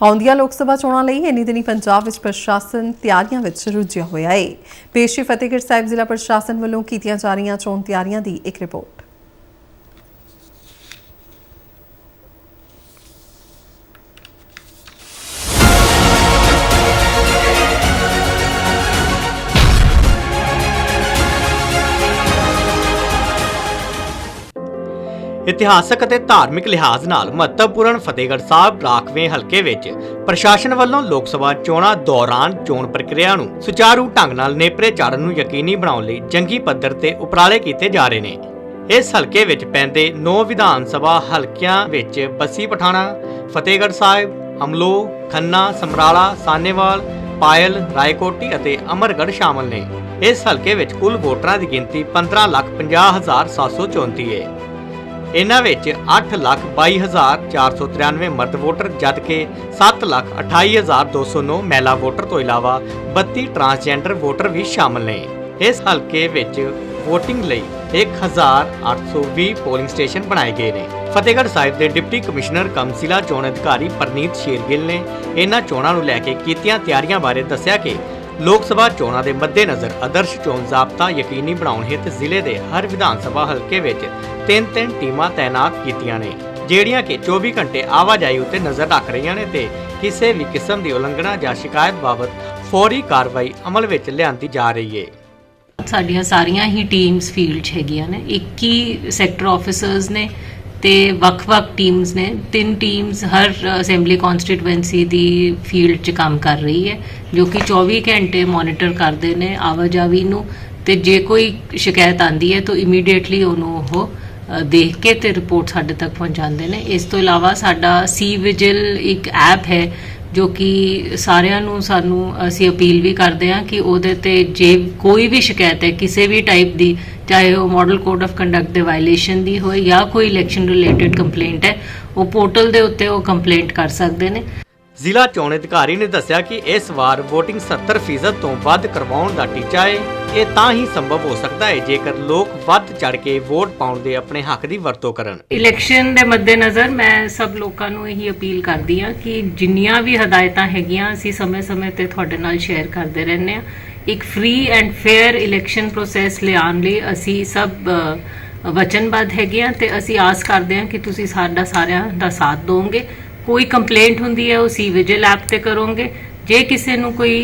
ਆਉਂਦੀਆਂ ਲੋਕ ਸਭਾ ਚੋਣਾਂ ਲਈ ਇੰਨੀ ਦਿਨੀ ਪੰਜਾਬ ਵਿੱਚ ਪ੍ਰਸ਼ਾਸਨ ਤਿਆਰੀਆਂ ਵਿੱਚ ਰੁੱਝਿਆ ਹੋਇਆ ਹੈ ਪੇਸ਼ੀ ਫਤਿਹਗੜ੍ਹ ਸਾਹਿਬ ਜ਼ਿਲ੍ਹਾ ਪ੍ਰਸ਼ਾਸਨ ਵੱਲੋਂ ਕੀਤੀਆਂ ਜਾ ਰਹੀਆਂ ਚੋਣ ਤਿਆਰੀਆਂ ਦੀ ਇੱਕ ਰਿਪੋਰਟ। ਇਤਿਹਾਸਕ ਅਤੇ ਧਾਰਮਿਕ ਲਿਹਾਜ਼ ਨਾਲ ਮਹੱਤਵਪੂਰਨ ਫਤਿਹਗੜ੍ਹ ਸਾਹਿਬ ਰਾਖਵੇਂ ਹਲਕੇ ਵਿੱਚ ਪ੍ਰਸ਼ਾਸਨ ਵੱਲੋਂ ਲੋਕ ਸਭਾ ਚੋਣਾਂ ਦੌਰਾਨ ਚੋਣ ਪ੍ਰਕਿਰਿਆ ਨੂੰ ਸੁਚਾਰੂ ਢੰਗ ਨਾਲ ਨੇਪਰੇ ਚਾੜਨ ਨੂੰ ਯਕੀਨੀ ਬਣਾਉਣ ਲਈ ਜੰਗੀ ਪੱਧਰ ਤੇ ਉਪਰਾਲੇ ਕੀਤੇ ਜਾ ਰਹੇ ਨੇ। ਇਸ ਹਲਕੇ ਵਿੱਚ ਪੈਂਦੇ 9 ਵਿਧਾਨ ਸਭਾ ਹਲਕਿਆਂ ਵਿੱਚ ਬੱਸੀ ਪਠਾਣਾ ਫਤਿਹਗੜ੍ਹ ਸਾਹਿਬ ਅਮਲੋ ਖੰਨਾ ਸਮਰਾਲਾ ਸਾਨੇਵਾਲ ਪਾਇਲ ਰਾਏਕੋਟੀ ਅਤੇ ਅਮਰਗੜ੍ਹ ਸ਼ਾਮਲ ਨੇ। ਇਸ ਹਲਕੇ ਵਿੱਚ ਕੁੱਲ ਵੋਟਰਾਂ ਦੀ ਗਿਣਤੀ 15,50,734 ਹੈ ਇਹਨਾਂ ਵਿੱਚ 8,22,493 ਮਰਦ ਵੋਟਰ ਜਦਕਿ 7,28,209 ਮਹਿਲਾ ਵੋਟਰ ਤੋਂ ਇਲਾਵਾ 32 ਟਰਾਂਸਜੈਂਡਰ ਵੋਟਰ ਵੀ ਸ਼ਾਮਲ ਨੇ। ਇਸ ਹਲਕੇ ਵਿੱਚ VOTING ਲਈ 1,820 ਪੋਲਿੰਗ ਸਟੇਸ਼ਨ ਬਣਾਏ ਗਏ ਨੇ। ਫਤਿਹਗੜ੍ਹ ਸਾਹਿਬ ਦੇ ਡਿਪਟੀ ਕਮਿਸ਼ਨਰ ਕਮ ਜ਼ਿਲ੍ਹਾ ਚੋਣ ਅਧਿਕਾਰੀ ਪਰਨੀਤ ਸ਼ੇਰਗਿੱਲ ਨੇ ਇਹਨਾਂ ਚੋਣਾਂ ਨੂੰ ਲੈ ਕੇ ਕੀਤੀਆਂ ਤਿਆਰੀਆਂ ਬਾਰੇ ਦੱਸਿਆ ਕਿ ਲੋਕ ਸਭਾ ਚੋਣਾਂ ਦੇ ਮੱਦੇਨਜ਼ਰ ਆਦਰਸ਼ ਚੋਣ ਜ਼ਾਬਤਾ ਯਕੀਨੀ ਬਣਾਉਣ ਹਿੱਤ ਜ਼ਿਲ੍ਹੇ ਦੇ ਹਰ ਵਿਧਾਨ ਸਭਾ ਹਲਕੇ ਵਿੱਚ ਤਿੰਨ ਤਿੰਨ ਟੀਮਾਂ ਤਾਇਨਾਤ ਕੀਤੀਆਂ ਨੇ, ਜਿਹੜੀਆਂ ਕਿ 24 ਘੰਟੇ ਆਵਾਜਾਈ ਉੱਤੇ ਨਜ਼ਰ ਰੱਖ ਰਹੀਆਂ ਨੇ ਤੇ ਕਿਸੇ ਵੀ ਕਿਸਮ ਦੀ ਉਲੰਘਣਾ ਜਾਂ ਸ਼ਿਕਾਇਤ ਬਾਬਤ ਫੌਰੀ ਕਾਰਵਾਈ ਅਮਲ ਵਿੱਚ ਲਿਆਂਦੀ ਜਾ ਰਹੀ ਹੈ। ਸਾਡੀਆਂ ਸਾਰੀਆਂ ਹੀ ਟੀਮਸ ਫੀਲਡ 'ਚ ਹੈਗੀਆਂ ਨੇ 21 ਸੈਕਟਰ ਆਫੀਸਰਸ ਨੇ ਤੇ ਵੱਖ-ਵੱਖ ਟੀਮਸ ਨੇ, ਤਿੰਨ ਟੀਮਸ ਹਰ ਅਸੈਂਬਲੀ ਕਨਸਟੀਟੂਐਂਸੀ ਦੀ ਫੀਲਡ 'ਚ ਕੰਮ ਕਰ ਰਹੀ ਹੈ, ਜੋ ਕਿ 24 ਘੰਟੇ ਮੋਨੀਟਰ ਕਰਦੇ ਨੇ ਆਵਾਜਾਈ ਨੂੰ ਤੇ ਜੇ ਕੋਈ ਸ਼ਿਕਾਇਤ ਆਂਦੀ ਹੈ ਤਾਂ ਇਮੀਡੀਏਟਲੀ ਉਹਨੂੰ ਉਹ ਦੇਖ ਕੇ ਤੇ ਰਿਪੋਰਟ ਸਾਡੇ ਤੱਕ ਪਹੁੰਚਾਉਂਦੇ ਨੇ। ਇਸ ਤੋਂ ਇਲਾਵਾ ਸਾਡਾ ਸੀ ਵਿਜਿਲ ਇੱਕ ਐਪ ਹੈ ਜੋ ਕਿ ਸਾਰਿਆਂ ਨੂੰ ਸਾਨੂੰ ਅਸੀਂ ਅਪੀਲ ਵੀ ਕਰਦੇ ਹਾਂ ਕਿ ਉਹਦੇ ਤੇ ਜੇ ਕੋਈ ਵੀ ਸ਼ਿਕਾਇਤ ਹੈ, ਕਿਸੇ ਵੀ ਟਾਈਪ ਦੀ, ਚਾਹੇ ਉਹ ਮਾਡਲ ਕੋਡ ਆਫ ਕੰਡਕਟ ਦੇ ਵਾਇਲੇਸ਼ਨ ਦੀ ਹੋਏ ਜਾਂ ਕੋਈ ਇਲੈਕਸ਼ਨ ਰਿਲੇਟਡ ਕੰਪਲੇਂਟ ਹੈ, ਉਹ ਪੋਰਟਲ ਦੇ ਉੱਤੇ ਉਹ ਕੰਪਲੇਂਟ ਕਰ ਸਕਦੇ ਨੇ। ਜ਼ਿਲ੍ਹਾ ਚੋਣ ਅਧਿਕਾਰੀ ਨੇ ਦੱਸਿਆ ਕਿ ਇਸ ਵਾਰ VOTING 70% ਤੋਂ ਵੱਧ ਕਰਵਾਉਣ ਦਾ ਟੀਚਾ ਹੈ ਇਹ ਤਾਂ ਹੀ ਸੰਭਵ ਹੋ ਸਕਦਾ ਹੈ ਜੇਕਰ ਲੋਕ ਵੱਧ ਚੜ ਕੇ ਵੋਟ ਪਾਉਣ ਦੇ ਆਪਣੇ ਹੱਕ ਦੀ ਵਰਤੋਂ ਕਰਨ। ਇਲੈਕਸ਼ਨ ਦੇ ਮੱਦੇਨਜ਼ਰ ਮੈਂ ਸਭ ਲੋਕਾਂ ਨੂੰ ਇਹੀ ਅਪੀਲ ਕਰਦੀ ਹਾਂ ਕਿ ਜਿੰਨੀਆਂ ਵੀ ਹਦਾਇਤਾਂ ਹੈਗੀਆਂ ਅਸੀਂ ਸਮੇਂ-ਸਮੇਂ ਤੇ ਤੁਹਾਡੇ ਨਾਲ ਸ਼ੇਅਰ ਕਰਦੇ ਰਹਿੰਦੇ ਹਾਂ। ਇੱਕ free and fair election process ਲਿਆਉਣ ਲਈ ਅਸੀਂ ਸਭ ਵਚਨਬੱਧ ਹੈਗੇ ਹਾਂ ਤੇ ਅਸੀਂ ਆਸ ਕਰਦੇ ਹਾਂ ਕਿ ਤੁਸੀਂ ਸਾਡਾ ਸਾਰਿਆਂ ਦਾ ਸਾਥ ਦੋਗੇ ਕੋਈ ਕੰਪਲੇਂਟ ਹੁੰਦੀ ਹੈ, ਉਹ ਸੀ ਵਿਜਿਲ ਐਪ ਤੇ ਕਰੋਗੇ। ਜੇ ਕਿਸੇ ਨੂੰ ਕੋਈ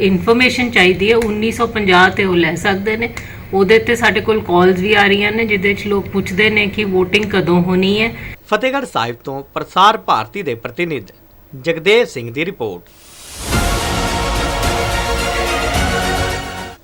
ਇਨਫੋਰਮੇਸ਼ਨ ਚਾਹੀਦੀ ਹੈ 1950 ਤੇ ਉਹ ਲੈ ਸਕਦੇ ਨੇ। ਉਹਦੇ ਤੇ ਸਾਡੇ ਕੋਲ ਕਾਲਸ ਵੀ ਆ ਰਹੀਆਂ ਨੇ, ਜਿਹਦੇ ਚ ਲੋਕ ਪੁੱਛਦੇ ਨੇ ਕਿ VOTING ਕਦੋਂ ਹੋਣੀ ਹੈ। ਫਤਿਹਗੜ੍ਹ ਸਾਹਿਬ ਤੋਂ ਪ੍ਰਸਾਰ ਭਾਰਤੀ ਦੇ ਪ੍ਰਤੀਨਿਧ ਜਗਦੇਵ ਸਿੰਘ ਦੀ ਰਿਪੋਰਟ।